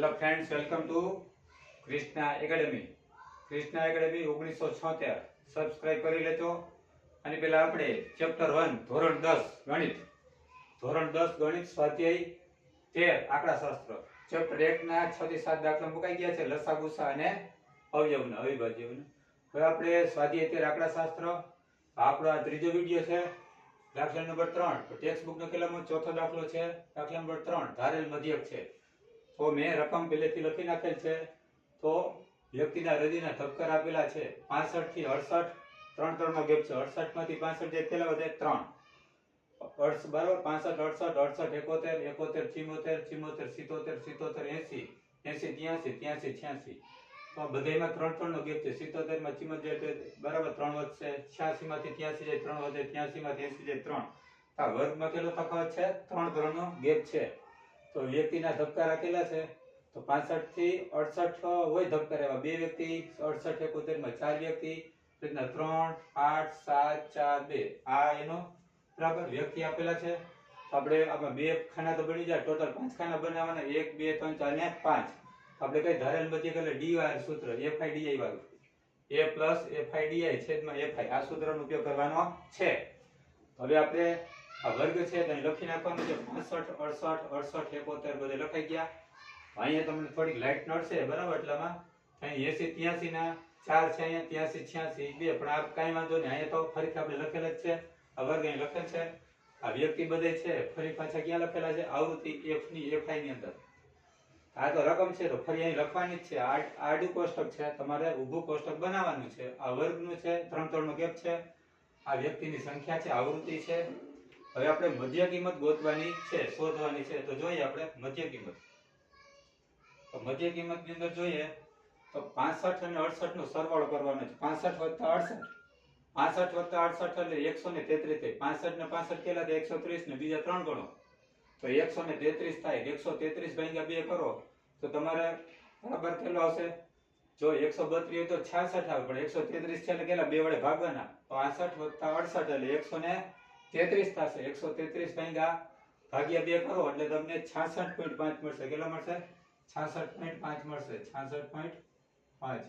Hello friends welcome to Krishna academy Krishna academy ઓગણીસો છોતેર. Subscribe કરી લેજો. અને પેલા આપણે ચેપ્ટર વન ધોરણ દસ, ગણિત. ધોરણ દસ, ગણિત, સ્વાધ્યાય, તેર આંકડાશાસ્ત્ર ચેપ્ટર એકના છ થી સાત દાખલા મુકાઈ ગયા છે લસા ગુસા અને અવયવના, અવિભાજ્યના. હવે આપણે સ્વાધ્યાય, તેર આંકડાશાસ્ત્ર આપણો આ ત્રીજો વીડિયો છે, દાખલા નંબર ત્રણ. તો ટેક્સ્ટ બુક નકેલામાં ચોથો દાખલો છે, દાખલા નંબર ત્રણ. ધારેલ મધ્યક છે. તો મેં રકમ પહેલેથી લખી નાખેલ છે. તો વ્યક્તિના હૃદયના ધબકાર આપેલા છે. 65 થી 68 ત્રણ ત્રણ નો ગેપ છે. 68 માંથી 65 જે થયેલા વધે ત્રણ. અડસ, બરાબર? પાસઠ, અડસઠ અડસઠ, એકોતેર એકોતેર, ચિમોતેર ચિમોતેર, સિત્તોતેર સિત્તોતેર, એંસી. એંસી, ત્યાંસી ત્યાંસી, છ્યાસી. તો બધાયમાં ત્રણ ત્રણ નો ગેપ છે. 77 માં 74 બરાબર, ત્રણ વધશે 86 માંથી 83 જાય, ત્રણ વધે 83 માંથી 80 જાય, ત્રણ. વર્ગમાં કેટલો તફાવત છે? ત્રણ ત્રણ નો ગેપ છે. તો વ્યક્તિના ધબકાર રાખેલા છે. તો 65 થી 68 હોય ધબકાર. એવા બે વ્યક્તિ 68 71 માં ચાર વ્યક્તિ રીતના ત્રણ, આઠ, સાત, ચાર, બે. આ એનો બરાબર વ્યક્તિ આપેલા છે. તો આપણે આમાં બે ખાના તો બની જાય. ટોટલ પાંચ ખાના બનાવવાના. એક, બે, ત્રણ, ચાર ને પાંચ. આપણે કઈ ધારેલ બધી ડી ડીઆર સૂત્ર. એફઆઈ ડીઆઈ વાળું. એ પ્લસ એફઆઈ ડીઆઈ છેદમાં એફઆઈ આ સૂત્રનો ઉપયોગ કરવાનો છે. હવે આપણે આ વર્ગ છે તેને લખી નાખવાનું છે. 65 68 68 71 બધે લખાઈ ગયા. અહીંયા તમને થોડીક લાઈટ નડશે બરાબર? એટલામાં અહીં 80 83 ના ચાર છે, અહીંયા 83 86 બે, પણ આ કાંઈ વાંધો નહીં. અહીંયા તો ફરીથી આપણે લખેલ જ છે. આ વર્ગ અહીં લખેલ છે. આ વ્યક્તિ બધે છે, ફરી પાછા ક્યાં લખેલા છે? આવૃત્તિ f ની fi ની અંદર. આ તો રકમ છે, તો ફરી અહીં લખવાની જ છે. આડું કોષ્ટક છે, તમારે ઊભું કોષ્ટક બનાવવાનું છે. આ વર્ગનું છે, ત્રણ ત્રણ નો ગેપ છે. આ વ્યક્તિની સંખ્યા છે, આવૃત્તિ છે. હવે આપણે મધ્ય કિંમત ગોતવાની છે, શોધવાની છે, તો જોઈએ આપણે મધ્ય કિંમત. તો મધ્ય કિંમતની અંદર જોઈએ તો 65 અને 68 નો સરવાળો કરવાનો છે. 65 68 65 વત્તા 68 એટલે 133 થાય. 65 ને 65 કેટલા થાય? 130 ને બીજા ત્રણ ગણો. તો 133 થાય. 133 ભાગ્યા બે કરો, તો તમારે બરાબર કેટલો આવશે? જો એકસો બત્રીસ તો 66 આવે. પણ 133 છે એટલે કેટલા? બે વડે ભાગવાના. પાસઠ વત્તા 68 એટલે 133 થશે 133 ભાગ્યા ભાગ્યા બે કરો, એટલે તમને 66.5 મળશે. કેટલો મળશે? 66.5 મળશે. 66.5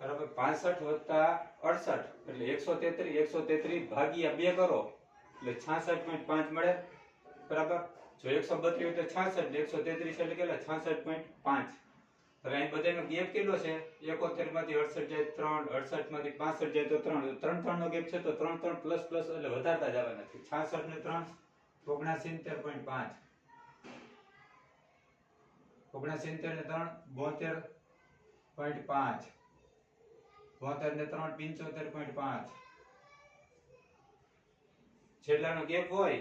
બરાબર 65 વત્તા 68 એટલે 133 133 ભાગ્યા બે કરો, એટલે 66.5 મળે. બરાબર? જો 132 હોય તો 66 એટલે 133 એટલે કેટલા? 66.5 હવે અહીં બધાનો ગેપ કેટલો છે? 71 માંથી 68 જાય 3 68 માંથી 65 જાય તો 3 ત્રણ ત્રણ નો ગેપ છે તો ત્રણ ત્રણ પ્લસ પ્લસ એટલે વધારતા જવાના છે. 66 ને 3 69.5 69 ને 3 72.5 બોતેર ને ત્રણ, પંચોતેર પોઈન્ટ પાંચ. જેટલાનો ગેપ હોય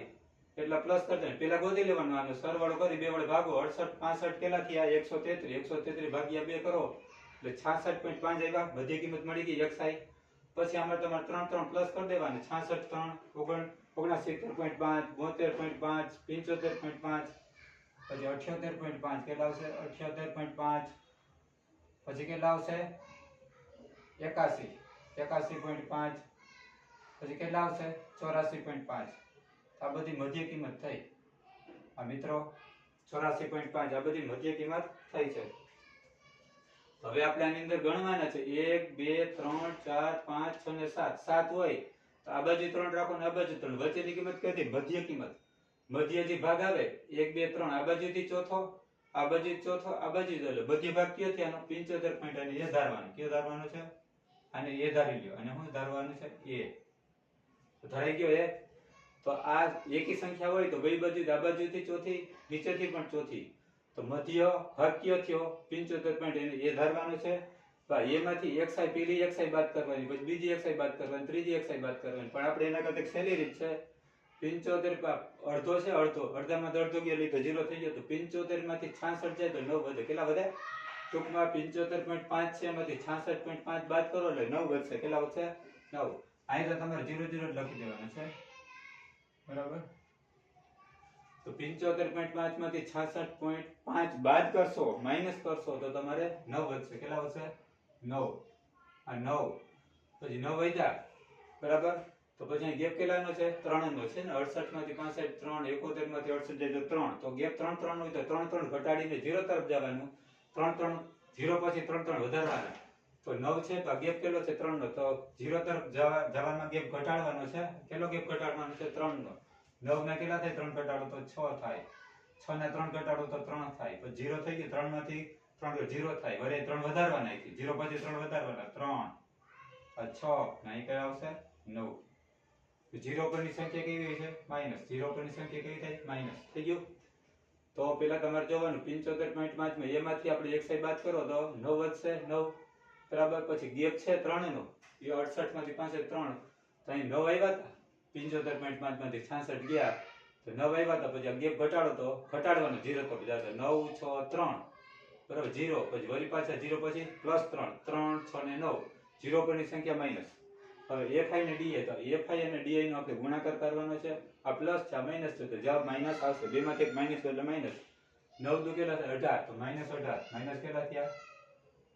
એટલા પ્લસ કરી દે પેલા ગોતી લેવાનો આનો. સરવાળો કરી બે વડે ભાગો. અડસઠ, પાસઠ કેટલા થયા એકસો તેત્રીસ એકસો તેત્રીસ ભાગ્યા બે કરો. એટલે છાસઠ પોઈન્ટ પાંચ આવ્યા. બધી કિંમત મળી ગઈ એક્સાઈ પછી આમાં તમારે ત્રણ ત્રણ પ્લસ કરી દેવાની. છાસઠ, ત્રણ, ઓગણ, ઓગણસિત્તેર પોઈન્ટ પાંચ, બોતેર પોઈન્ટ પાંચ, પંચોતેર પોઈન્ટ પાંચ. પછી અઠ્યોતેર પોઈન્ટ પાંચ કેટલા આવશે? અઠ્યોતેર પોઈન્ટ પાંચ. પછી કેટલા આવશે? એકાસી. એકાસી પોઈન્ટ પાંચ. પછી કેટલા આવશે? ચોરાસી પોઈન્ટ પાંચ. આ બધી મધ્ય કિંમત થઈ. આ મિત્રો, ચોરાસી પોઈન્ટ પાંચ, આ બધી મધ્ય કિંમત થઈ છે. હવે આપણે આની અંદર ગણવાના છે. એક, બે, ત્રણ, ચાર, પાંચ, છ ને સાત. સાત હોય તો આ બાજુ ત્રણ રાખો ને આ બાજુ ત્રણ. વચ્ચેની કિંમત કઈ હતી? મધ્ય કિંમત. મધ્ય જે ભાગ આવે, એક, બે, ત્રણ, આ બાજુથી ચોથો, આ બાજુ ચોથો, આ બાજુ એટલે મધ્ય ભાગ કયો છે? આનો પંચોતેર પોઈન્ટ અને એ ધારવાનો. કયો ધારવાનો છે? અને એ ધારી લ્યો. અને શું ધારવાનું છે એ. ધરાઈ ગયો એ તો આ એકી સંખ્યા હોય તો બે બાજુ આ બાજુથી ચોથી, નીચેથી પણ ચોથી. તો મધ્ય ભાગ કયો થયો, પંચોતેર પોઈન્ટ એ ધારવાનું છે. એમાંથી એક સાઈ પેલી, એક સાઈ બાદ કરવાની, પછી બીજી એક સાઈ બાદ કરવાની, ત્રીજી એક સાઈ બાદ કરવાની. પણ આપણે એના કરતા સહેલી રીત છે. પંચોતેર અડધો છે, અડધો. અડધામાં અડધો ગયો તો ઝીરો થઈ ગયો. તો પંચોતેરમાંથી છાસઠ જાય તો નવ વધે. કેટલા વધે? ટૂંકમાં પંચોતેર પોઈન્ટ પાંચ છે, એમાંથી છાસઠ પોઈન્ટ પાંચ બાદ કરો એટલે નવ વધશે. કેટલા વધશે? નવ. અહીં તો તમારે જીરો જીરો લખી દેવાનું છે. બરાબર? તો પંચોતેર પોઈન્ટ પાંચમાંથી છાસઠ પોઈન્ટ પાંચ બાદ કરશો માઇનસ કરશો, તો તમારે નવ વધશે. કેટલા વધશે? નવ. આ નવ. પછી નવ વધ્યા. બરાબર? તો પછી અહીં ગેપ કેટલાનો છે? ત્રણનો છે ને? અડસઠમાંથી પાસઠ, ત્રણ. એકોતેરમાંથી અડસઠ ત્રણ. તો ગેપ ત્રણ ત્રણ નો હોય તો ત્રણ ત્રણ ઘટાડીને ઝીરો તરફ જવાનું. ત્રણ ત્રણ, ઝીરો પછી ત્રણ ત્રણ વધારવાના. તો નવ છે તો ગેપ કેટલો છે? ત્રણ નો તો ઝીરો તરફ જવાનો ગેપ ઘટાડવાનો છે. કેટલો ગેપ ઘટાડવાનો છે? ત્રણ નો નવ ના કેટલા થાય? ત્રણ ઘટાડો તો છ થાય. છ ને ત્રણ ઘટાડો તો ત્રણ થાય. તો ઝીરો થઈ ગયું ત્રણમાંથી ત્રણ ઝીરો થાય. વળે ત્રણ વધારવાના અહીંથી ઝીરો પછી ત્રણ વધારવાના. ત્રણ. છ. ના અહીં કયા આવશે? નવ. ઝીરો પરની સંખ્યા કેવી છે? માઇનસ ઝીરો પરની સંખ્યા કેવી થાય? માઇનસ થઈ ગયું? તો પેલા તમારે જોવાનું. પિંચોતેર પોઈન્ટ પાંચમાં એમાંથી આપણે એક સાઈડ બાદ કરો તો નવ વધશે? નવ. બરાબર, પછી ગેપ છે ત્રણનો એ અડસઠમાંથી પાસઠ ત્રણ. તો અહીં નવ આવ્યા હતા. પંચોતેર પોઈન્ટ પાંચમાંથી છાસઠ ગયા. તો નવ આવ્યા હતા, પછી આ ગેપ ઘટાડો તો ઘટાડવાનો ઝીરો તો બધા નવ, છ, ત્રણ. બરાબર, ઝીરો. પછી વળી પાછા ઝીરો, પછી પ્લસ ત્રણ. ત્રણ, છ ને નવ. જીરો પરની સંખ્યા માઇનસ. હવે એફઆઈ ને ડીએ તો એફઆઈ અને ડીઆઈ નો આપણે ગુણાકાર કરવાનો છે. આ પ્લસ છે, આ માઇનસ છે. તો જવાબ માઇનસ આવશે. બે માંથી એક માઇનસ એટલે માઇનસ. નવ દુ કેટલા થાય? અઢાર. તો માઇનસ અઢાર. માઇનસ કેટલા થયા?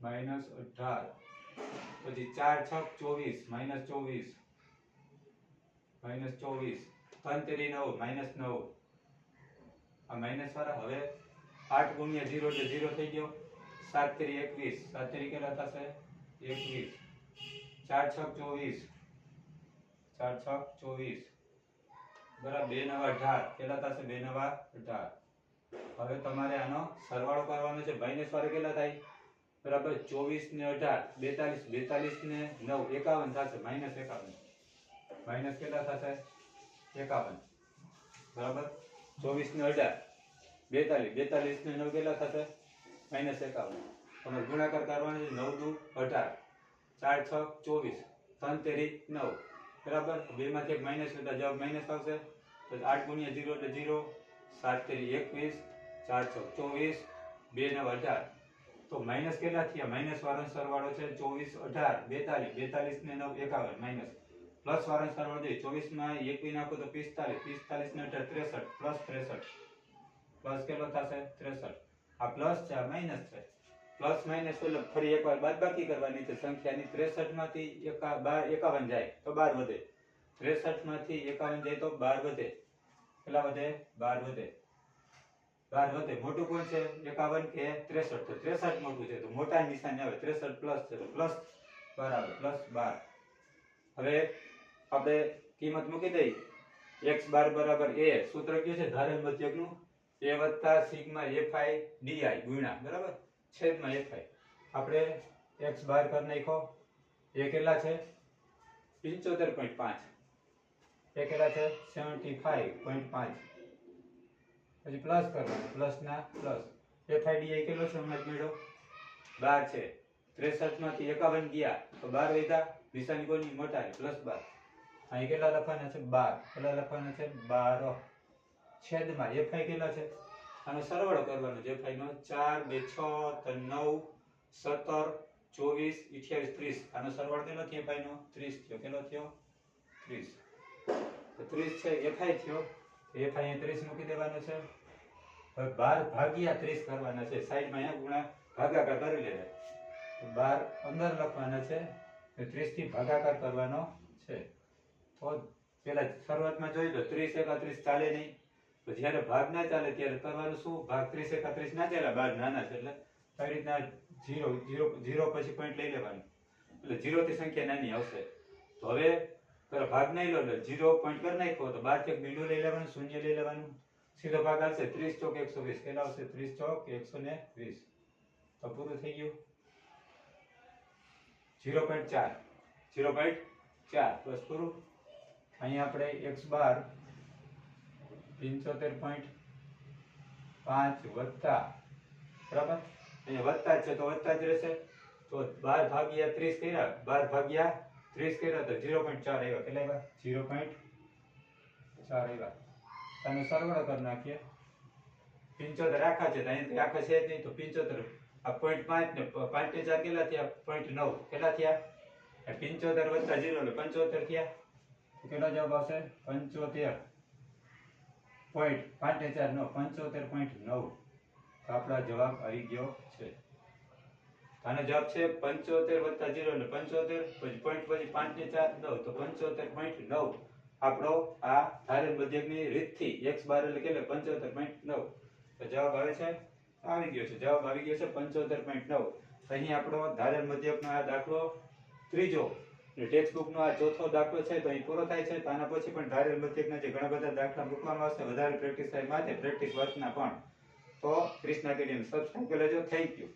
માઇનસ અઢાર. પછી ચાર છક ચોવીસ. માઇનસ ચોવીસ. માઇનસ ચોવીસ. ત્રણ તેરી નવ માઇનસ નવ. આ માઇનસ વાળા હવે આઠ ગુણ્યા ઝીરો એટલે ઝીરો થઈ ગયો. સાત તેરી એકવીસ. સાત તેરી કેટલા થશે? એકવીસ. ચાર છક ચોવીસ. ચાર છક ચોવીસ. બરાબર, બે નવા અઢાર. કેટલા થશે? બે નવા અઢાર. હવે તમારે આનો સરવાળો કરવાનો છે. માઇનસ વાળા કેટલા થાય? બરાબર ચોવીસ ને અઢાર, બેતાલીસ બેતાલીસ ને નવ, એકાવન થશે, માઇનસ એકાવન. માઇનસ કેટલા થશે? એકાવન. બરાબર? ચોવીસ ને અઢાર, બેતાલીસ બેતાલીસ ને નવ કેટલા થશે? માઇનસ એકાવન. તમારે ગુણાકાર કરવાનો છે નવ દુ અઢાર. ચાર, છ, ચોવીસ. ત્રણ, તેરી, નવ. બરાબર? બે એક માઇનસ એટલે જવાબ માઇનસ આવશે. આઠ ગુણ્યા જીરો એટલે સાત તેરી એકવીસ, ચાર, છ, ચોવીસ, બે, નવ, અઢાર. તો માઇનસ કેટલા થયા? માઇનસ વાળો સરવાળો છે ચોવીસ અઢાર, બેતાલીસ બેતાલીસ ને નવ, એકાવન, માઇનસ. પ્લસ વાળો સરવાળો જોઈએ, ચોવીસમાં એકવી નાખો તો પિસ્તાલીસ પિસ્તાલીસ ને અઢાર, ત્રેસઠ, પ્લસ ત્રેસઠ. પ્લસ કેટલો થશે? ત્રેસઠ. આ પ્લસ છે, આ માઇનસ છે. પ્લસ માઇનસ એટલે ફરી એકવાર બાદબાકી કરવાની છે સંખ્યાની ત્રેસઠમાંથી એકા, બાર, એકાવન જાય તો બાર વધે. ત્રેસઠમાંથી એકાવન જાય તો બાર વધે. કેટલા વધે? બાર વધે. બાર વધે મોટું કોણ છે? એકાવન કે ત્રેસઠ? તો ત્રેસઠ મોટું છે, તો મોટા નિશાની આવે ત્રેસઠ પ્લસ છે, તો પ્લસ બરાબર પ્લસ બાર. હવે આપણે કિંમત મૂકી દઈ. એક્સ બાર બરાબર એ, સૂત્ર કયું છે? ધારેલ મધ્યકનું? એ વત્તા સિગ્મા એફઆઈ ડીઆઈ ગુણ્યા, બરાબર? છેદમાં એફઆઈ. આપણે એક્સ બાર કરી નાખો એ કેટલા છે? પંચોતેર પોઈન્ટ પાંચ. એ કેટલા છે? સેવન્ટી ફાઈવ પોઈન્ટ પાંચ. પછી પ્લસ કરવાનું. પ્લસ ના પ્લસ એફઆઈ ડીઆઈ કેટલો છે હમણાં મેળો? બાર છે. ત્રેસઠમાંથી એકાવન ગયા. તો બાર વધ્યા. નિશાની કોની? મટાય પ્લસ બાર. અહીં કેટલા લખવાના છે? બાર. કેટલા લખવાના છે? બાર. છેદમાં. એફઆઈ કેટલા છે? આનો સરવાળો કરવાનો છે. એફઆઈ નો ચાર, બે, છ નવ, સત્તર, ચોવીસ, અઠ્યાવીસ, ત્રીસ. આનો સરવાળો કેટલો થયો? એફઆઈ નો? ત્રીસ થયો. કેટલો થયો? ત્રીસ. તો ત્રીસ છે. એફઆઈ થયો. એફઆઈ ત્રીસ મૂકી દેવાનો છે. હવે બાર ભાગ્યા ત્રીસ કરવાના છે. સાઈડમાં અહીંયા ગુણા ભાગાકાર કરી લેવા તો બાર પંદર લખવાના છે. ત્રીસથી ભાગાકાર કરવાનો છે. તો પેલા શરૂઆતમાં જોઈ લો, ત્રીસ એકત્રીસ ચાલે નહીં. તો જ્યારે ભાગ ના ચાલે ત્યારે કરવાનું શું? ભાગ ત્રીસ એકત્રીસ ના ચાલે, બાર નાના છે. એટલે કઈ રીતના જીરો જીરો જીરો પછી પોઈન્ટ લઈ લેવાનું. એટલે જીરો થી સંખ્યા નાની આવશે. તો હવે, પેલા ભાગ નહીં લો, એટલે જીરો પોઈન્ટ કરી નાખો તો બાર ચેક બીડું લઈ લેવાનું, શૂન્ય લઈ લેવાનું. સીધો ભાગ આવશે ત્રીસ ચોક એકસો વીસ કેટલા આવશે ત્રીસ ચોક એકસો ને વીસ તો પૂરું થઈ ગયું ઝીરો પોઈન્ટ ચાર ઝીરો પોઈન્ટ ચાર બસ પૂરું અહીંયા આપણે એક્સ બાર પંચોતેર પોઈન્ટ પાંચ વત્તા બરાબર અહીંયા વત્તા જ છે તો વત્તા જ રહેશે તો બાર ભાગ્યા ત્રીસ કર્યા બાર ભાગ્યા ત્રીસ કર્યા તો ઝીરો પોઈન્ટ ચાર આવ્યા કેટલા આવ્યા ઝીરો પોઈન્ટ ચાર આવ્યા તમે સરવાળો કરી નાખીએ. પિંચોતેર આખા છે અહીં આખા છે નહીં, તો પિંચોતેર. આ પોઈન્ટ પાંચ ને પાંચ ને ચાર કેટલા થયા? પોઈન્ટ નવ. કેટલા થયા? પિંચોતેર વત્તા જીરો એટલે પંચોતેર થયા. કેટલો જવાબ આવશે? પંચોતેર. પોઈન્ટ પાંચ ને ચાર, નવ. પંચોતેર પોઈન્ટ નવ. આપણા જવાબ આવી ગયો છે. આનો જવાબ છે પંચોતેર વત્તા જીરો એટલે પંચોતેર, પછી પોઈન્ટ પછી પાંચ ને ચાર, નવ. તો પંચોતેર પોઈન્ટ નવ. આપણો આ ધારેલ મધ્યકની રીતથી એક્સ બાર એટલે કેટલે પંચોતેર પોઈન્ટ નવ. તો જવાબ આવે છે? આવી ગયો છે. જવાબ આવી ગયો છે પંચોતેર પોઈન્ટ નવ. અહીં આપણો ધારેલ મધ્યકનો આ દાખલો ત્રીજો. ટેક્સ્ટ બુકનો આ ચોથો દાખલો છે, તો અહીં પૂરો થાય છે. તો આના પછી પણ ધારેલ મધ્યકના જે ઘણા બધા દાખલા મૂકવામાં આવશે, વધારે પ્રેક્ટિસ થાય માટે પ્રેક્ટિસ વર્કના પણ. તો ક્રિષ્ના એકેડમી સબસ્ક્રાઈબ કરી લેજો. Thank you